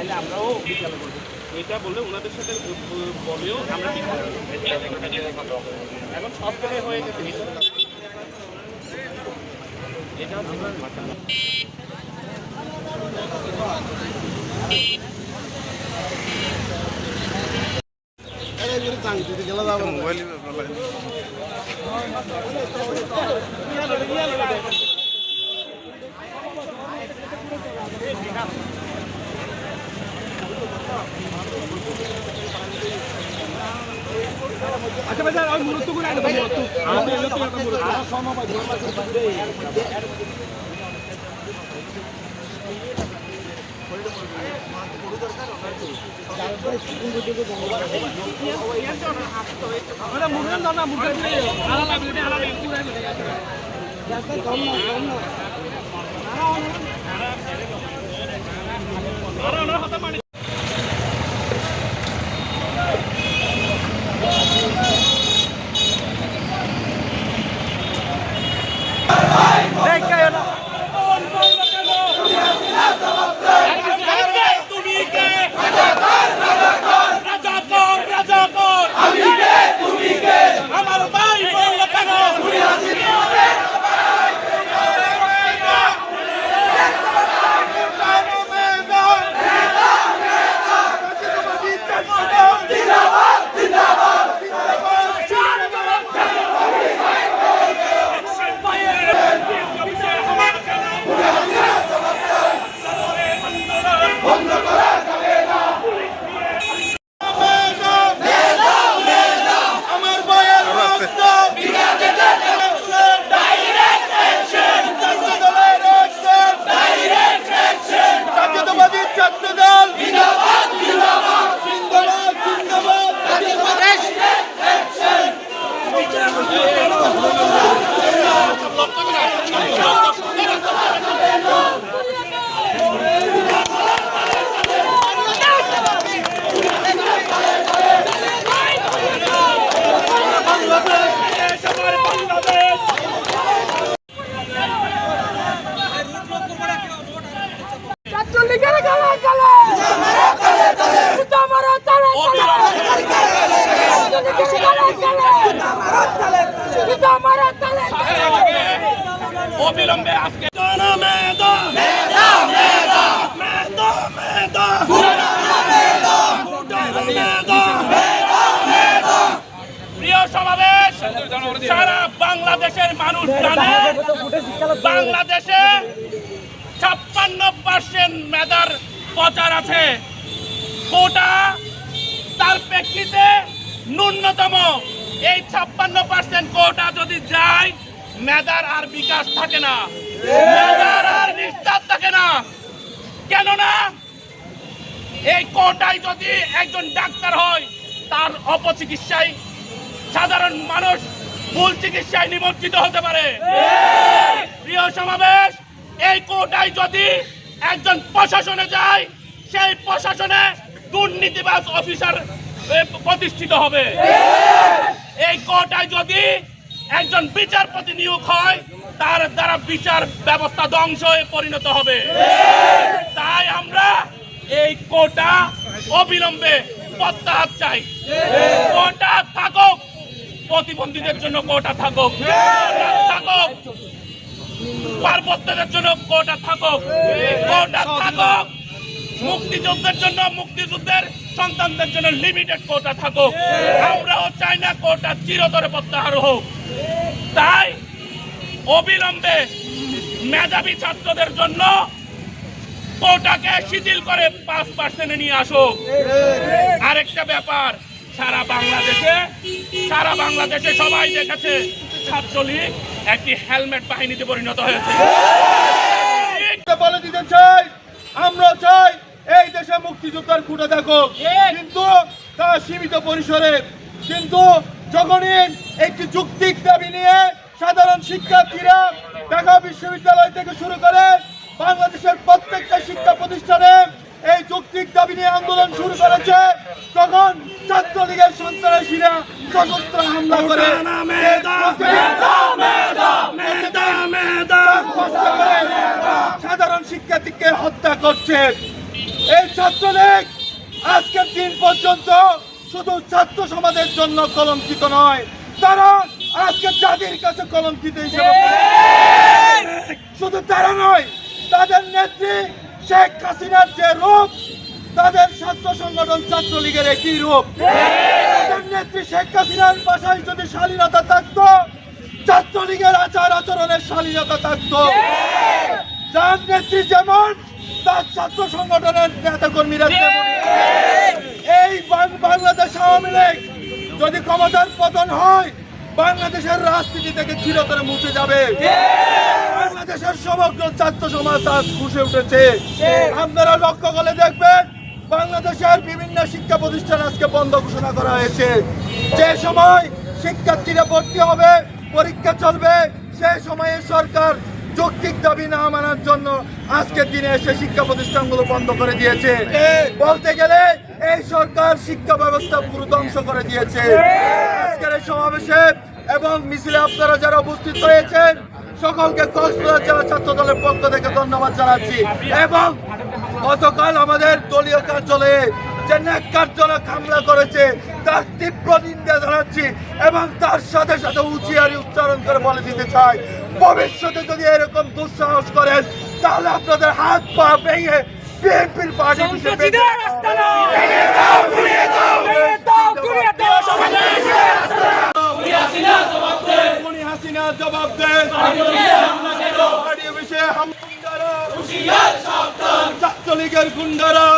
তাহলে আমরাও বিকালে করব এটা বললে ওনাদের সাথে বলেও আমরা। এখন সব জায়গায় হয়ে গেছে এটা হচ্ছে আমার মেদা প্রিয় সমাবেশ, সারা বাংলাদেশের মানুষ জানে, বাংলাদেশে ছাপ্পান্ন পার্সেন্ট মেধার প্রচার আছে। কোটা তার প্রেক্ষিতে ন্যূনতম এই ছাপ্পান্ন পার্সেন্ট কোটা যদি যায়, মেধার আর বিকাশ থাকে না। মেধার আর এই কোটায় যদি একজন ডাক্তার হয়, তার অপচিকিৎসায় সাধারণ মানুষ ভুল চিকিৎসায় নিমজ্জিত হতে পারে। প্রিয় সমাবেশ, এই কোটায় যদি একজন প্রশাসনে যায়, সেই প্রশাসনে দুর্নীতিবাজ অফিসার প্রতিষ্ঠিত হবে। এই কোটায় যদি একজন বিচারপতি নিয়োগ হয়, তার দ্বারা বিচার ব্যবস্থা ধ্বংস হয়ে পরিণত হবে। তাই আমরা এই কোটা অবিলম্বে প্রত্যাহার চাই কোটা থাকুক, প্রতিবন্ধীদের জন্য কোটা থাকুক থাকুক, পার্বত্যদের জন্য কোটা থাকুক কোটা থাকুক, মুক্তিযুদ্ধের জন্য, মুক্তিযুদ্ধের সন্তানদের জন্য লিমিটেড কোটা থাকুক। আমরাও চাই না কোটা চিরতরে প্রত্যাহার হোক। তাই অবিলম্বে মেধাবী ছাত্রদের জন্য কোটাকে শিথিল করে পাঁচ পার্সেন্টে নিয়ে আসুক। আরেকটা ব্যাপার, সারা বাংলাদেশে সারা বাংলাদেশে সবাই দেখেছে, ছাত্রলীগ একটি হেলমেট বাহিনীতে পরিণত হয়েছে। চাই, আমরা চাই এই দেশে কিন্তু সীমিত কিন্তু যখনই একটি নিয়ে সাধারণ শিক্ষার্থীরা ঢাকা বিশ্ববিদ্যালয় থেকে শুরু করে বাংলাদেশের প্রত্যেকটা শিক্ষা প্রতিষ্ঠানে এই যৌক্তিক দাবি নিয়ে আন্দোলন শুরু করেছে। তখন ছাত্রলীগের সন্ত্রাসীরা সশস্ত্র হামলা করে সাধারণ শিক্ষার্থীকে হত্যা করছে। এই ছাত্রলীগ আজকের দিন পর্যন্ত শুধু ছাত্র সমাজের জন্য কলঙ্কিত নয় তারা আজকে জাতির কাছে কলঙ্কিত হিসেবে শুধু তারা নয় তাদের নেত্রী শেখ হাসিনার যে রূপ, তাদের ছাত্র সংগঠন ছাত্রলীগের একই রূপ। তাদের নেত্রী শেখ হাসিনার বাসায় যদি শালীনতা থাকতো, ছাত্রলীগের আচার আচরণের শালীনতা থাকতো। যার নেত্রী যেমন, তার ছাত্র সংগঠনের নেতা কর্মীরা এই বাংলাদেশ আওয়ামী লীগ যদি ক্ষমতার পতন হয়, বাংলাদেশের রাজনীতি থেকে চিরতরে মুছে যাবে। বাংলাদেশের সমগ্র ছাত্র সমাজ আজ খুশে উঠেছে। আপনারা লক্ষ্য করে দেখবেন বাংলাদেশের বিভিন্ন শিক্ষা প্রতিষ্ঠান আজকে বন্ধ ঘোষণা করা হয়েছে। যে সময় শিক্ষার্থীরা ভর্তি হবে পরীক্ষা চলবে সেই সময়ে সরকার যৌক্তিক দাবি না মানার জন্য আজকের দিনে এসে শিক্ষা প্রতিষ্ঠানগুলো বন্ধ করে দিয়েছে। বলতে গেলে এই সরকার শিক্ষা ব্যবস্থা পুরো ধ্বংস করে দিয়েছে। আজকের এই সমাবেশে এবং মিছিলে আপনারা যারা উপস্থিত হয়েছেন সকলকে কক্সবাজার জেলা ছাত্র দলের পক্ষ থেকে ধন্যবাদ জানাচ্ছি। এবং গতকাল আমাদের দলীয় কার্যালয়ে যে ন্যাক কার্যালয় হামলা করেছে তার তীব্র নিন্দা জানাচ্ছি এবং তার সাথে সাথে উচিয়ারি উচ্চারণ করে বলে দিতে চাই। ভবিষ্যতে যদি এরকম দুঃসাহস করেন তাহলে আপনাদের হাত পা ভেঙে বিএনপির পার্টি মনি হাসিনা জবাব দেন। ছাত্রলীগের গুন্ডারা।